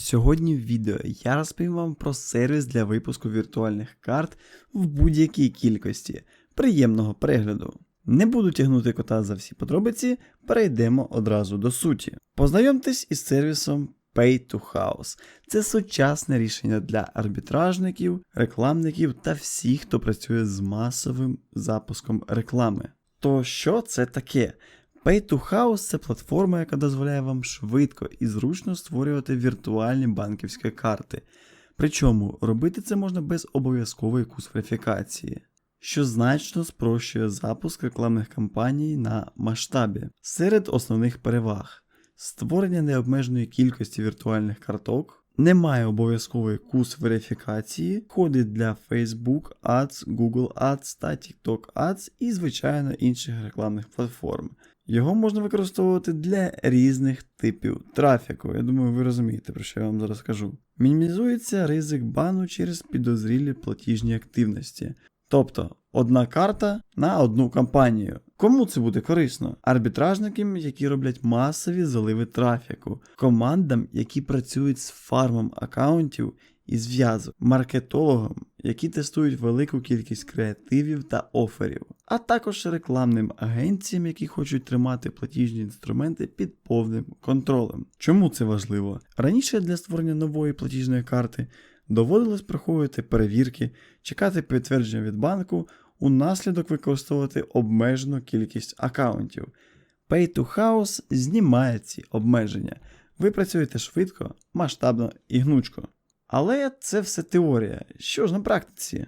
Сьогодні в відео я розповім вам про сервіс для випуску віртуальних карт в будь-якій кількості. Приємного перегляду. Не буду тягнути кота за всі подробиці, перейдемо одразу до суті. Познайомтесь із сервісом Pay to House. Це сучасне рішення для арбітражників, рекламників та всіх, хто працює з масовим запуском реклами. То що це таке? Pay to House це платформа, яка дозволяє вам швидко і зручно створювати віртуальні банківські карти. Причому робити це можна без обов'язкової кус-верифікації, що значно спрощує запуск рекламних кампаній на масштабі. Серед основних переваг створення необмеженої кількості віртуальних карток. Немає обов'язкової кус-верифікації, ходить для Facebook Ads, Google Ads та TikTok Ads і, звичайно, інших рекламних платформ. Його можна використовувати для різних типів трафіку. Я думаю, ви розумієте, про що я вам зараз кажу. Мінімізується ризик бану через підозрілі платіжні активності. Тобто одна карта на одну кампанію. Кому це буде корисно? Арбітражникам, які роблять масові заливи трафіку, командам, які працюють з фармом аккаунтів і зв'язок, маркетологам, які тестують велику кількість креативів та оферів, а також рекламним агенціям, які хочуть тримати платіжні інструменти під повним контролем. Чому це важливо? Раніше для створення нової платіжної карти доводилось проходити перевірки, чекати підтвердження від банку, унаслідок використовувати обмежену кількість аккаунтів. Pay to House знімає ці обмеження. Ви працюєте швидко, масштабно і гнучко. Але це все теорія. Що ж на практиці?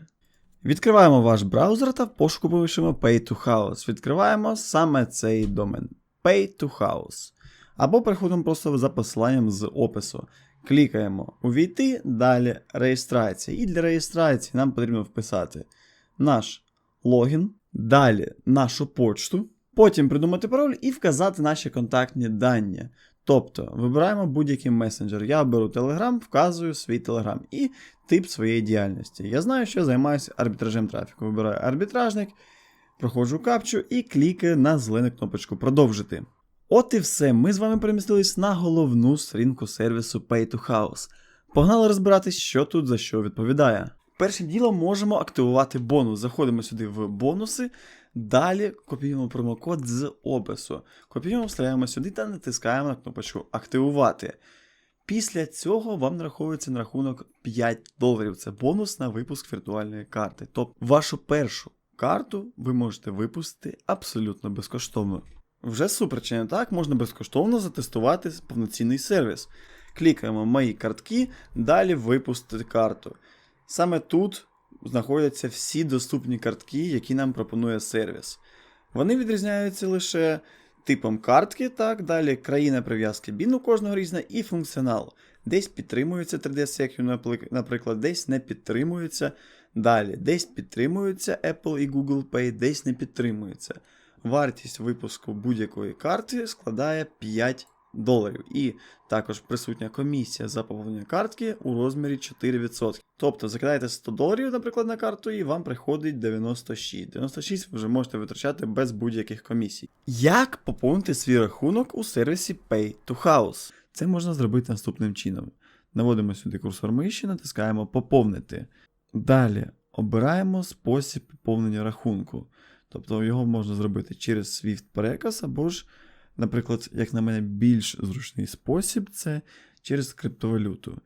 Відкриваємо ваш браузер та в пошуку пишемо Pay to House. Відкриваємо саме цей домен Pay to House. Або переходимо просто за посиланням з опису. Клікаємо Увійти, далі реєстрація. І для реєстрації нам потрібно вписати наш логін, далі нашу почту, потім придумати пароль і вказати наші контактні дані. Тобто вибираємо будь-який месенджер. Я беру Telegram, вказую свій Telegram і тип своєї діяльності. Я знаю, що займаюся арбітражем трафіку. Вибираю арбітражник, проходжу капчу і клікаю на зелену кнопочку Продовжити. От і все. Ми з вами перемістились на головну сторінку сервісу Pay to House. Погнали розбиратись, що тут за що відповідає. Першим ділом можемо активувати бонус. Заходимо сюди в бонуси. Далі копіюємо промокод з опису. Копіюємо, вставляємо сюди та натискаємо на кнопочку Активувати. Після цього вам нараховується на рахунок 5 доларів. Це бонус на випуск віртуальної карти. Тобто вашу першу карту ви можете випустити абсолютно безкоштовно. Вже супер, чи не так, можна безкоштовно затестувати повноцінний сервіс. Клікаємо Мої картки, далі випустити карту. Саме тут знаходяться всі доступні картки, які нам пропонує сервіс. Вони відрізняються лише типом картки, так, далі країна прив'язки BIN у кожного різна і функціонал. Десь підтримується 3D-Secure, наприклад, десь не підтримується. Далі, десь підтримується Apple і Google Pay, десь не підтримується. Вартість випуску будь-якої карти складає 5 доларів. І також присутня комісія за поповнення картки у розмірі 4%. Тобто закидаєте 100 доларів, наприклад, на карту, і вам приходить 96. 96 ви вже можете витрачати без будь-яких комісій. Як поповнити свій рахунок у сервісі Pay to House? Це можна зробити наступним чином. Наводимо сюди курсор миші, натискаємо Поповнити. Далі обираємо спосіб поповнення рахунку. Тобто його можна зробити через Swift переказ, або ж, наприклад, як на мене, більш зручний спосіб це через криптовалюту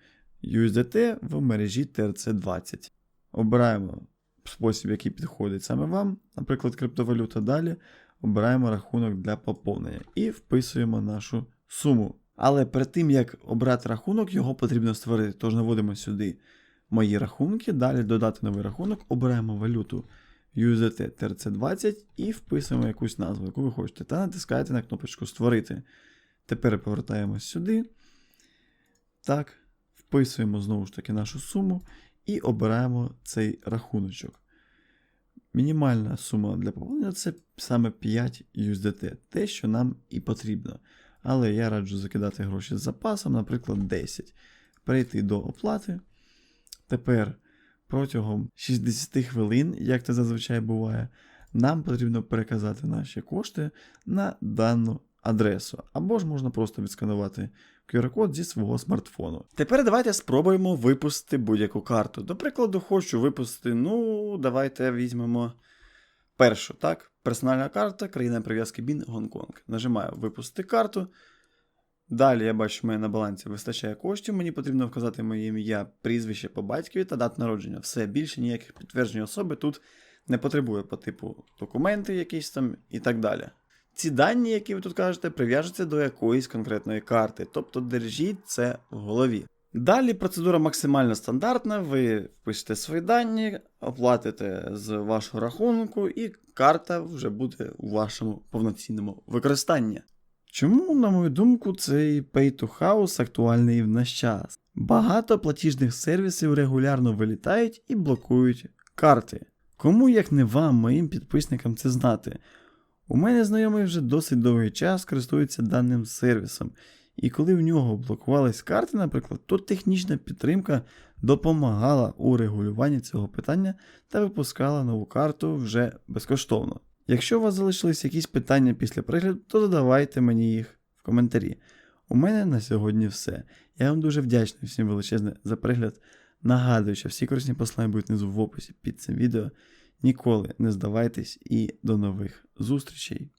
USDT в мережі TRC20. Обираємо спосіб, який підходить саме вам, наприклад, криптовалюта. Далі обираємо рахунок для поповнення і вписуємо нашу суму. Але перед тим, як обрати рахунок, його потрібно створити. Тож наводимо сюди мої рахунки, далі додати новий рахунок, обираємо валюту. USDT TRC20 і вписуємо якусь назву, яку ви хочете, та натискаєте на кнопочку Створити. Тепер повертаємось сюди. Так, вписуємо знову ж таки нашу суму і обираємо цей рахуночок. Мінімальна сума для поповнення це саме 5 USDT, те, що нам і потрібно. Але я раджу закидати гроші з запасом, наприклад, 10. Перейти до оплати. Тепер протягом 60 хвилин, як це зазвичай буває, нам потрібно переказати наші кошти на дану адресу, або ж можна просто відсканувати QR-код зі свого смартфону. Тепер давайте спробуємо випустити будь-яку карту. До прикладу, хочу випустити, ну, давайте візьмемо першу, так? Персональна карта, країна прив'язки BIN, Гонконг. Нажимаю випустити карту. Далі я бачу, що мене на балансі вистачає коштів. Мені потрібно вказати моє ім'я, прізвище по батькові та дату народження. Все, більше ніяких підтверджень особи тут не потребує по типу документи якісь там і так далі. Ці дані, які ви тут кажете, прив'яжуться до якоїсь конкретної карти, тобто держіть це в голові. Далі процедура максимально стандартна. Ви впишете свої дані, оплатите з вашого рахунку, і карта вже буде у вашому повноцінному використанні. Чому, на мою думку, цей Pay to House актуальний в наш час? Багато платіжних сервісів регулярно вилітають і блокують карти. Кому як не вам, моїм підписникам, це знати? У мене знайомий вже досить довгий час користується даним сервісом, і коли в нього блокувались карти, наприклад, то технічна підтримка допомагала у регулюванні цього питання та випускала нову карту вже безкоштовно. Якщо у вас залишились якісь питання після перегляду, то задавайте мені їх в коментарі. У мене на сьогодні все. Я вам дуже вдячний всім величезне за перегляд. Нагадую, що всі корисні послання будуть внизу в описі під цим відео. Ніколи не здавайтесь і до нових зустрічей.